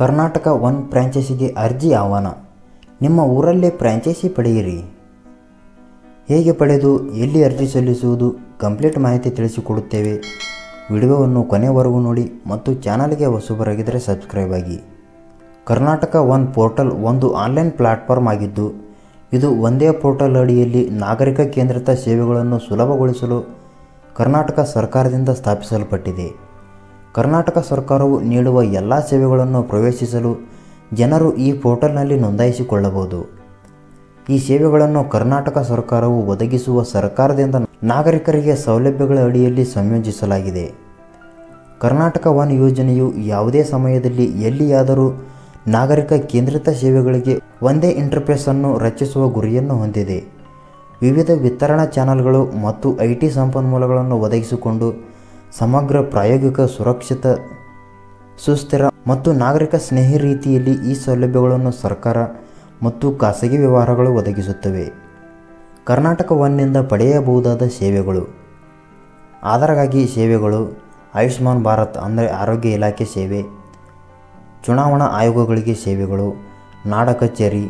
Karnataka one ಫ್ರ್ಯಾಂಚೈಸಿಗೆ ಅರ್ಜಿ ಆಹ್ವಾನ. ನಿಮ್ಮ ಊರಲ್ಲೇ ಫ್ರ್ಯಾಂಚೈಸಿ ಪಡೆಯಿರಿ. ಹೇಗೆ ಪಡೆದು, ಎಲ್ಲಿ ಅರ್ಜಿ ಸಲ್ಲಿಸುವುದು ಕಂಪ್ಲೀಟ್ ಮಾಹಿತಿ ತಿಳಿಸಿಕೊಡುತ್ತೇವೆ. ವಿಡಿಯೋವನ್ನು ಕೊನೆವರೆಗೂ ನೋಡಿ ಮತ್ತು ಚಾನಲ್ಗೆ ಹೊಸಬರಾಗಿದ್ದರೆ ಸಬ್ಸ್ಕ್ರೈಬ್ ಆಗಿ. ಕರ್ನಾಟಕ ಒನ್ ಪೋರ್ಟಲ್ ಒಂದು ಆನ್ಲೈನ್ ಪ್ಲಾಟ್ಫಾರ್ಮ್ ಆಗಿದ್ದು, ಇದು ಒಂದೇ ಪೋರ್ಟಲ್ ಅಡಿಯಲ್ಲಿ ನಾಗರಿಕ ಕೇಂದ್ರಿತ ಸೇವೆಗಳನ್ನು ಸುಲಭಗೊಳಿಸಲು ಕರ್ನಾಟಕ ಸರ್ಕಾರದಿಂದ ಸ್ಥಾಪಿಸಲ್ಪಟ್ಟಿದೆ. ಕರ್ನಾಟಕ ಸರ್ಕಾರವು ನೀಡುವ ಎಲ್ಲ ಸೇವೆಗಳನ್ನು ಪ್ರವೇಶಿಸಲು ಜನರು ಈ ಪೋರ್ಟಲ್ನಲ್ಲಿ ನೋಂದಾಯಿಸಿಕೊಳ್ಳಬಹುದು. ಈ ಸೇವೆಗಳನ್ನು ಕರ್ನಾಟಕ ಸರ್ಕಾರವು ಒದಗಿಸುವ ಸರ್ಕಾರದಿಂದ ನಾಗರಿಕರಿಗೆ ಸೌಲಭ್ಯಗಳ ಅಡಿಯಲ್ಲಿ ಸಂಯೋಜಿಸಲಾಗಿದೆ. ಕರ್ನಾಟಕ ವನ್ ಯೋಜನೆಯು ಯಾವುದೇ ಸಮಯದಲ್ಲಿ ಎಲ್ಲಿಯಾದರೂ ನಾಗರಿಕ ಕೇಂದ್ರಿತ ಸೇವೆಗಳಿಗೆ ಒಂದೇ ಇಂಟರ್ಫೇಸ್ ಅನ್ನು ರಚಿಸುವ ಗುರಿಯನ್ನು ಹೊಂದಿದೆ. ವಿವಿಧ ವಿತರಣಾ ಚಾನಲ್ಗಳು ಮತ್ತು ಐ ಟಿ ಸಂಪನ್ಮೂಲಗಳನ್ನು ಒದಗಿಸಿಕೊಂಡು ಸಮಗ್ರ ಪ್ರಾಯೋಗಿಕ ಸುರಕ್ಷಿತ, ಸುಸ್ಥಿರ ಮತ್ತು ನಾಗರಿಕ ಸ್ನೇಹಿ ರೀತಿಯಲ್ಲಿ ಈ ಸೌಲಭ್ಯಗಳನ್ನು ಸರ್ಕಾರ ಮತ್ತು ಖಾಸಗಿ ವ್ಯವಹಾರಗಳು ಒದಗಿಸುತ್ತವೆ. ಕರ್ನಾಟಕ ಒನ್ನಿಂದ ಪಡೆಯಬಹುದಾದ ಸೇವೆಗಳು. ಆಧಾರಗಾಗಿ ಸೇವೆಗಳು, ಆಯುಷ್ಮಾನ್ ಭಾರತ್ ಅಂದರೆ ಆರೋಗ್ಯ ಇಲಾಖೆ ಸೇವೆ, ಚುನಾವಣಾ ಆಯೋಗಗಳಿಗೆ ಸೇವೆಗಳು, ನಾಡ ಕಚೇರಿ,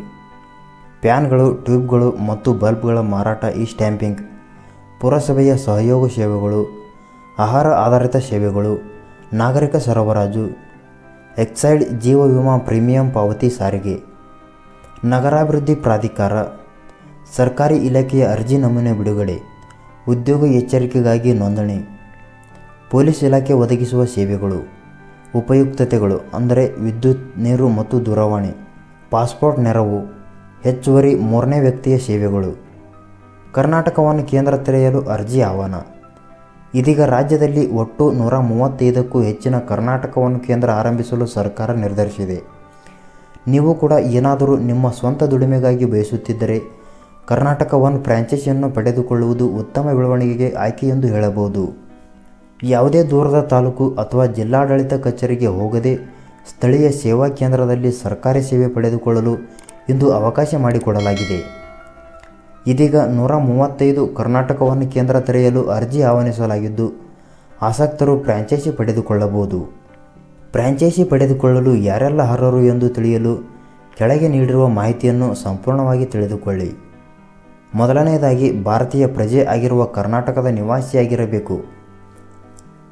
ಪ್ಯಾನ್ಗಳು, ಟ್ಯೂಬ್ಗಳು ಮತ್ತು ಬಲ್ಬ್ಗಳ ಮಾರಾಟ, ಈ ಸ್ಟ್ಯಾಂಪಿಂಗ್, ಪುರಸಭೆಯ ಸಹಯೋಗ ಸೇವೆಗಳು ಆಹಾರ ಆಧಾರಿತ ಸೇವೆಗಳು, ನಾಗರಿಕ ಸರಬರಾಜು ಎಕ್ಸೈಡ್ ಜೀವ ವಿಮಾ ಪ್ರೀಮಿಯಂ ಪಾವತಿ ಸಾರಿಗೆ, ನಗರಾಭಿವೃದ್ಧಿ ಪ್ರಾಧಿಕಾರ, ಸರ್ಕಾರಿ ಇಲಾಖೆಯ ಅರ್ಜಿ ನಮೂನೆ ಬಿಡುಗಡೆ, ಉದ್ಯೋಗ ಎಚ್ಚರಿಕೆಗಾಗಿ ನೋಂದಣಿ, ಪೊಲೀಸ್ ಇಲಾಖೆ ಒದಗಿಸುವ ಸೇವೆಗಳು, ಉಪಯುಕ್ತತೆಗಳು ಅಂದರೆ ವಿದ್ಯುತ್, ನೀರು ಮತ್ತು ದೂರವಾಣಿ, ಪಾಸ್ಪೋರ್ಟ್ ನೆರವು, ಹೆಚ್ಚುವರಿ ಮೂರನೇ ವ್ಯಕ್ತಿಯ ಸೇವೆಗಳು. ಕರ್ನಾಟಕವನ್ನು ಕೇಂದ್ರ ತೆರೆಯಲು ಅರ್ಜಿ ಆಹ್ವಾನ. ಇದೀಗ ರಾಜ್ಯದಲ್ಲಿ ಒಟ್ಟು ನೂರ ಮೂವತ್ತೈದಕ್ಕೂ ಹೆಚ್ಚಿನ ಕರ್ನಾಟಕವನ್ನು ಕೇಂದ್ರ ಆರಂಭಿಸಲು ಸರ್ಕಾರ ನಿರ್ಧರಿಸಿದೆ. ನೀವು ಕೂಡ ಏನಾದರೂ ನಿಮ್ಮ ಸ್ವಂತ ದುಡಿಮೆಗಾಗಿ ಬಯಸುತ್ತಿದ್ದರೆ ಕರ್ನಾಟಕ ಒನ್ ಫ್ರ್ಯಾಂಚೈಸಿಯನ್ನು ಪಡೆದುಕೊಳ್ಳುವುದು ಉತ್ತಮ ಬೆಳವಣಿಗೆಗೆ ಆಯ್ಕೆ ಎಂದು ಹೇಳಬಹುದು. ಯಾವುದೇ ದೂರದ ತಾಲೂಕು ಅಥವಾ ಜಿಲ್ಲಾಡಳಿತ ಕಚೇರಿಗೆ ಹೋಗದೆ ಸ್ಥಳೀಯ ಸೇವಾ ಕೇಂದ್ರದಲ್ಲಿ ಸರ್ಕಾರಿ ಸೇವೆ ಪಡೆದುಕೊಳ್ಳಲು ಇಂದು ಅವಕಾಶ ಮಾಡಿಕೊಡಲಾಗಿದೆ. ಇದೀಗ ನೂರ ಮೂವತ್ತೈದು ಕರ್ನಾಟಕವನ್ನು ಕೇಂದ್ರ ತೆರೆಯಲು ಅರ್ಜಿ ಆಹ್ವಾನಿಸಲಾಗಿದ್ದು, ಆಸಕ್ತರು ಫ್ರಾಂಚೈಸಿ ಪಡೆದುಕೊಳ್ಳಬಹುದು. ಫ್ರ್ಯಾಂಚೈಸಿ ಪಡೆದುಕೊಳ್ಳಲು ಯಾರೆಲ್ಲ ಅರ್ಹರು ಎಂದು ತಿಳಿಯಲು ಕೆಳಗೆ ನೀಡಿರುವ ಮಾಹಿತಿಯನ್ನು ಸಂಪೂರ್ಣವಾಗಿ ತಿಳಿದುಕೊಳ್ಳಿ. ಮೊದಲನೆಯದಾಗಿ, ಭಾರತೀಯ ಪ್ರಜೆ ಆಗಿರುವ ಕರ್ನಾಟಕದ ನಿವಾಸಿಯಾಗಿರಬೇಕು.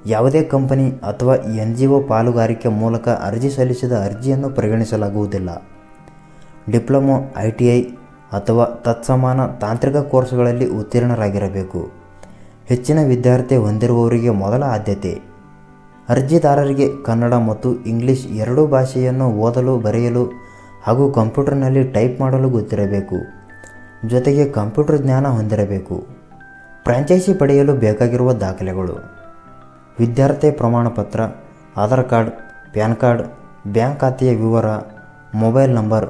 ಯಾವುದೇ ಕಂಪನಿ ಅಥವಾ ಎನ್ ಜಿ ಒ ಪಾಲುಗಾರಿಕೆ ಮೂಲಕ ಅರ್ಜಿ ಸಲ್ಲಿಸಿದ ಅರ್ಜಿಯನ್ನು ಪರಿಗಣಿಸಲಾಗುವುದಿಲ್ಲ. ಡಿಪ್ಲೊಮೊ, ಐ ಟಿ ಐ ಅಥವಾ ತತ್ಸಮಾನ ತಾಂತ್ರಿಕ ಕೋರ್ಸ್ಗಳಲ್ಲಿ ಉತ್ತೀರ್ಣರಾಗಿರಬೇಕು. ಹೆಚ್ಚಿನ ವಿದ್ಯಾರ್ಥಿ ಹೊಂದಿರುವವರಿಗೆ ಮೊದಲ ಆದ್ಯತೆ. ಅರ್ಜಿದಾರರಿಗೆ ಕನ್ನಡ ಮತ್ತು ಇಂಗ್ಲಿಷ್ ಎರಡೂ ಭಾಷೆಯನ್ನು ಓದಲು, ಬರೆಯಲು ಹಾಗೂ ಕಂಪ್ಯೂಟರ್ನಲ್ಲಿ ಟೈಪ್ ಮಾಡಲು ಗೊತ್ತಿರಬೇಕು. ಜೊತೆಗೆ ಕಂಪ್ಯೂಟರ್ ಜ್ಞಾನ ಹೊಂದಿರಬೇಕು. ಫ್ರಾಂಚೈಸಿ ಪಡೆಯಲು ಬೇಕಾಗಿರುವ ದಾಖಲೆಗಳು. ವಿದ್ಯಾರ್ಥಿ ಪ್ರಮಾಣಪತ್ರ, Aadhaar card, PAN card, bank ಖಾತೆಯ ವಿವರ, mobile number,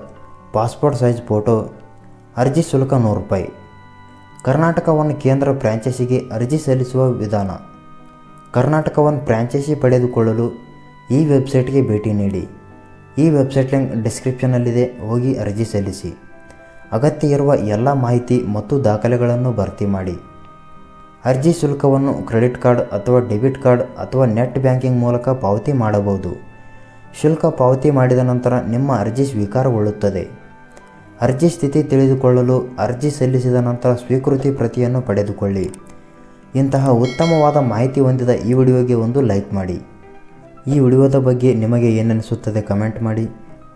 passport size photo ಅರ್ಜಿ ಶುಲ್ಕ ನೂರು ರೂಪಾಯಿ. ಕರ್ನಾಟಕವನ್ನು ಕೇಂದ್ರ ಫ್ರಾಂಚೈಸಿಗೆ ಅರ್ಜಿ ಸಲ್ಲಿಸುವ ವಿಧಾನ. ಕರ್ನಾಟಕವನ್ನು ಫ್ರಾಂಚೈಸಿ ಪಡೆದುಕೊಳ್ಳಲು ಈ ವೆಬ್ಸೈಟ್ಗೆ ಭೇಟಿ ನೀಡಿ. ಈ ವೆಬ್ಸೈಟ್ ಲಿಂಕ್ ಡಿಸ್ಕ್ರಿಪ್ಷನ್ನಲ್ಲಿದೆ, ಹೋಗಿ ಅರ್ಜಿ ಸಲ್ಲಿಸಿ. ಅಗತ್ಯ ಇರುವ ಎಲ್ಲ ಮಾಹಿತಿ ಮತ್ತು ದಾಖಲೆಗಳನ್ನು ಭರ್ತಿ ಮಾಡಿ. ಅರ್ಜಿ ಶುಲ್ಕವನ್ನು ಕ್ರೆಡಿಟ್ ಕಾರ್ಡ್ ಅಥವಾ ಡೆಬಿಟ್ ಕಾರ್ಡ್ ಅಥವಾ ನೆಟ್ ಬ್ಯಾಂಕಿಂಗ್ ಮೂಲಕ ಪಾವತಿ ಮಾಡಬಹುದು. ಶುಲ್ಕ ಪಾವತಿ ಮಾಡಿದ ನಂತರ ನಿಮ್ಮ ಅರ್ಜಿ ಸ್ವೀಕಾರಗೊಳ್ಳುತ್ತದೆ. ಅರ್ಜಿ ಸ್ಥಿತಿ ತಿಳಿದುಕೊಳ್ಳಲು ಅರ್ಜಿ ಸಲ್ಲಿಸಿದ ನಂತರ ಸ್ವೀಕೃತಿ ಪ್ರತಿಯನ್ನು ಪಡೆದುಕೊಳ್ಳಿ. ಇಂತಹ ಉತ್ತಮವಾದ ಮಾಹಿತಿ ಹೊಂದಿದ ಈ ವಿಡಿಯೋಗೆ ಒಂದು ಲೈಕ್ ಮಾಡಿ. ಈ ವಿಡಿಯೋದ ಬಗ್ಗೆ ನಿಮಗೆ ಏನನಿಸುತ್ತದೆ ಕಮೆಂಟ್ ಮಾಡಿ.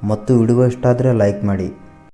ಮತ್ತು ವಿಡಿಯೋ ಇಷ್ಟ ಆದರೆ ಲೈಕ್ ಮಾಡಿ.